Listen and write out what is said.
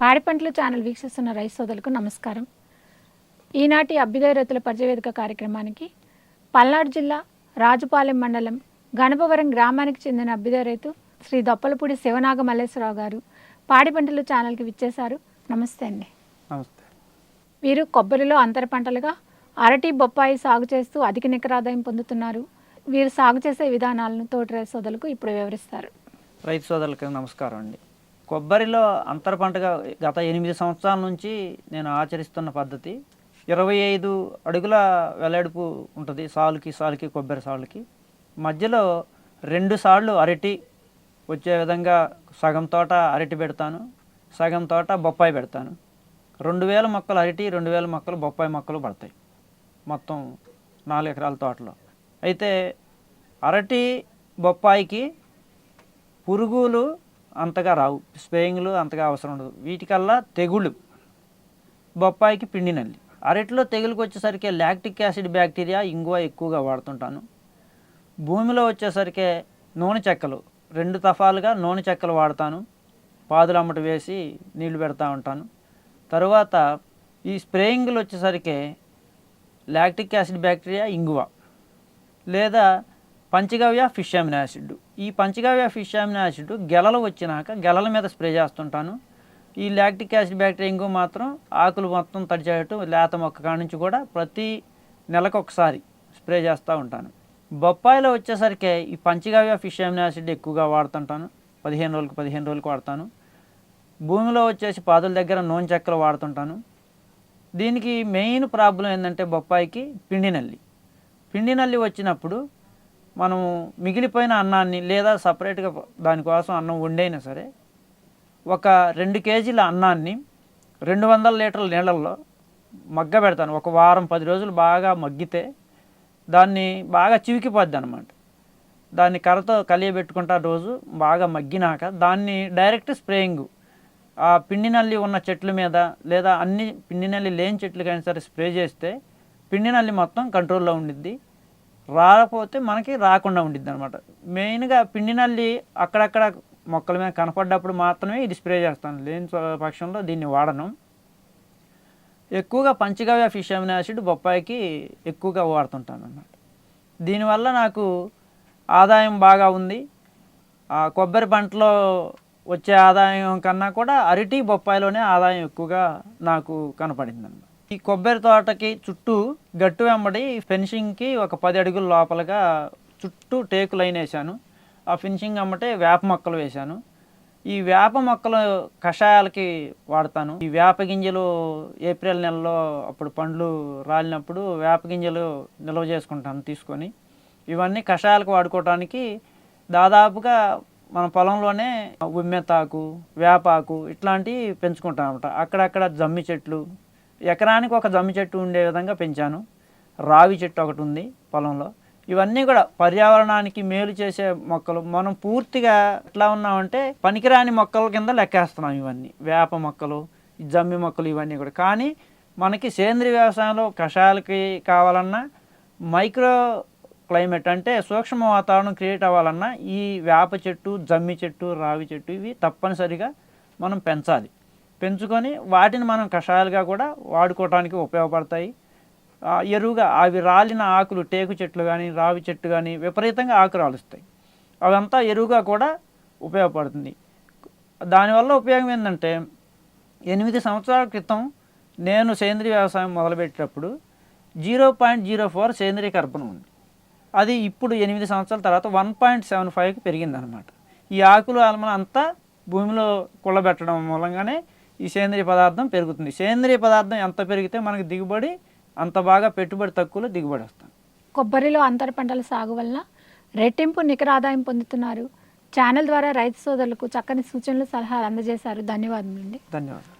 పాడి పంటలు ఛానల్ వీక్షిస్తున్న రైతు సోదరులకు నమస్కారం. ఈనాటి అభ్యుదయ రైతుల పరిచయవేదిక కార్యక్రమానికి పల్నాడు జిల్లా రాజుపాలెం మండలం గణపవరం గ్రామానికి చెందిన అభ్యుదయ రైతు శ్రీ దొప్పలపూడి శివనాగ మల్లేశ్వరరావు గారు పాడి పంటలు ఛానల్కి విచ్చేశారు. నమస్తే అండి. నమస్తే. వీరు కొబ్బరిలో అంతర పంటలుగా అరటి బొప్పాయి సాగు చేస్తూ అధిక నికర ఆదాయం పొందుతున్నారు. వీరు సాగు చేసే విధానాలను తోటి రైతు సోదరులకు ఇప్పుడు వివరిస్తారు. రైతు సోదరులకి నమస్కారం అండి. కొబ్బరిలో అంతర పంటగా గత ఎనిమిది సంవత్సరాల నుంచి నేను ఆచరిస్తున్న పద్ధతి ఇరవై ఐదు అడుగుల వెల్లడుపు ఉంటుంది సాలుకి సాలుకి కొబ్బరి సాలుకి. మధ్యలో రెండు సార్లు అరటి వచ్చే విధంగా సగం తోట అరటి పెడతాను సగం తోట బొప్పాయి పెడతాను. రెండు వేల మొక్కలు అరటి రెండు వేల మొక్కలు బొప్పాయి మొక్కలు పడతాయి మొత్తం నాలుగు ఎకరాల తోటలో. అయితే అరటి బొప్పాయికి పురుగులు అంతగా రావు. స్ప్రేయింగ్లు అంతగా అవసరం ఉండదు. వీటికల్లా తెగుళ్ళు. బొప్పాయికి పిండి నల్లి. అరటిలో తెగులుకు వచ్చేసరికి లాక్టిక్ యాసిడ్ బ్యాక్టీరియా ఇంగువ ఎక్కువగా వాడుతుంటాను. భూమిలో వచ్చేసరికి నూనె చెక్కలు. రెండు తఫాలుగా నూనె చెక్కలు వాడతాను. పాదులు అమ్మట వేసి నీళ్ళు పెడతా ఉంటాను. తరువాత ఈ స్ప్రేయింగ్లు వచ్చేసరికి లాక్టిక్ యాసిడ్ బ్యాక్టీరియా ఇంగువ. లేదా పంచగవ్య ఫిష్ అమినో యాసిడ్ ఈ పంచగవ్య ఫిష్ అమినో యాసిడ్ గెలలు వచ్చినాక గెలల మీద స్ప్రే చేస్తుంటాను. ఈ లాక్టిక్ యాసిడ్ బ్యాక్టీరియా ఇంకో మాత్రం ఆకులు మొత్తం తడిచేయటం లేత మొక్క కాడ నుంచి కూడా ప్రతి నెలకు ఒకసారి స్ప్రే చేస్తూ ఉంటాను. బొప్పాయిలో వచ్చేసరికి ఈ పంచగవ్య ఫిష్ అమినో యాసిడ్ ఎక్కువగా వాడుతుంటాను. పదిహేను రోజులకు పదిహేను రోజులకు వాడతాను. భూమిలో వచ్చేసి పాదుల దగ్గర నూనె చెక్కలు వాడుతుంటాను. దీనికి మెయిన్ ప్రాబ్లం ఏంటంటే బొప్పాయికి పిండి నల్లి. పిండి నల్లి వచ్చినప్పుడు మనము మిగిలిపోయిన అన్నాన్ని లేదా సపరేట్గా దానికోసం అన్నం వండైనా సరే ఒక రెండు కేజీల అన్నాన్ని రెండు వందల లీటర్ల నీళ్ళల్లో మగ్గ పెడతాను ఒక వారం పది రోజులు బాగా మగ్గితే దాన్ని బాగా చివికిపోద్ది అనమాట దాన్ని కర్రతో కలియబెట్టుకుంటా రోజు బాగా మగ్గినాక దాన్ని డైరెక్ట్ స్ప్రేయింగ్. ఆ పిండి నల్లి ఉన్న చెట్ల మీద లేదా అన్ని పిండి నల్లి లేని కానీ సరే స్ప్రే చేస్తే పిండి నల్లి మొత్తం కంట్రోల్లో ఉండిద్ది. రాకపోతే మనకి రాకుండా ఉండిద్ది అనమాట మెయిన్గా పిండి నల్లి అక్కడక్కడ మొక్కల మీద కనపడ్డప్పుడు మాత్రమే ఇది స్ప్రే చేస్తాను. లేని పక్షంలో దీన్ని వాడను. ఎక్కువగా పంచగవ్య ఫిష్ అమినో యాసిడ్ బొప్పాయికి ఎక్కువగా వాడుతుంటాను అన్నమాట. దీనివల్ల నాకు ఆదాయం బాగా ఉంది. ఆ కొబ్బరి పంటలో వచ్చే ఆదాయం కన్నా కూడా అరటి బొప్పాయిలోనే ఆదాయం ఎక్కువగా నాకు కనపడింది అన్నమాట ఈ కొబ్బరి తోటకి చుట్టూ గట్టు వెంబడి ఫెన్సింగ్కి ఒక పది అడుగుల లోపలగా చుట్టూ టేకు లైన్ వేశాను. ఆ ఫినిషింగ్ అమ్మటే వేప మొక్కలు వేశాను. ఈ వేప మొక్కలు కషాయాలకి వాడతాను. ఈ వేప గింజలు ఏప్రిల్ నెలలో అప్పుడు పండ్లు రాలినప్పుడు వేప గింజలు నిల్వ చేసుకుంటాను తీసుకొని. ఇవన్నీ కషాయాలకు వాడుకోవడానికి దాదాపుగా మన పొలంలోనే ఉమ్మెతాకు వేపాకు ఇట్లాంటివి పెంచుకుంటాను అనమాట అక్కడక్కడ జమ్మి చెట్లు ఎకరానికి ఒక జమ్మి చెట్టు ఉండే విధంగా పెంచాను. రావి చెట్టు ఒకటి ఉంది పొలంలో. ఇవన్నీ కూడా పర్యావరణానికి మేలు చేసే మొక్కలు. మనం పూర్తిగా ఎట్లా ఉన్నామంటే పనికిరాని మొక్కల కింద లెక్కేస్తున్నాం ఇవన్నీ. వేప మొక్కలు జమ్మి మొక్కలు ఇవన్నీ కూడా. కానీ మనకి సేంద్రీయ వ్యవసాయంలో కషాయాలకి కావాలన్నా మైక్రో క్లైమేట్ అంటే సూక్ష్మ వాతావరణం క్రియేట్ అవ్వాలన్నా ఈ వేప చెట్టు జమ్మి చెట్టు రావి చెట్టు ఇవి తప్పనిసరిగా మనం పెంచాలి. పెంచుకొని వాటిని మనం కషాయాలుగా కూడా వాడుకోవడానికి ఉపయోగపడతాయి. ఎరువుగా అవి రాలిన ఆకులు టేకు చెట్లు కానీ రావి చెట్టు కానీ విపరీతంగా ఆకు రాలుస్తాయి. అవంతా ఎరువుగా కూడా ఉపయోగపడుతుంది. దానివల్ల ఉపయోగం ఏంటంటే ఎనిమిది సంవత్సరాల క్రితం నేను సేంద్రీయ వ్యవసాయం మొదలుపెట్టేటప్పుడు జీరో పాయింట్ జీరో ఫోర్ సేంద్రీయ కర్బనం ఉంది. అది ఇప్పుడు ఎనిమిది సంవత్సరాల తర్వాత వన్ పాయింట్ సెవెన్ ఫైవ్కి పెరిగిందనమాట ఈ ఆకులు అలమల అంతా భూమిలో కుళ్ళబెట్టడం మూలంగానే ఈ సేంద్రియ పదార్థం పెరుగుతుంది. సేంద్రియ పదార్థం ఎంత పెరిగితే మనకి దిగుబడి అంత బాగా పెట్టుబడి తక్కువలో దిగుబడి వస్తుంది. కొబ్బరిలో అంతర పంటల సాగు వలన రెట్టింపు నికర ఆదాయం పొందుతున్నారు. ఛానల్ ద్వారా రైతు సోదరులకు చక్కని సూచనలు సలహాలు అందజేశారు. ధన్యవాదములండి. ధన్యవాదాలు.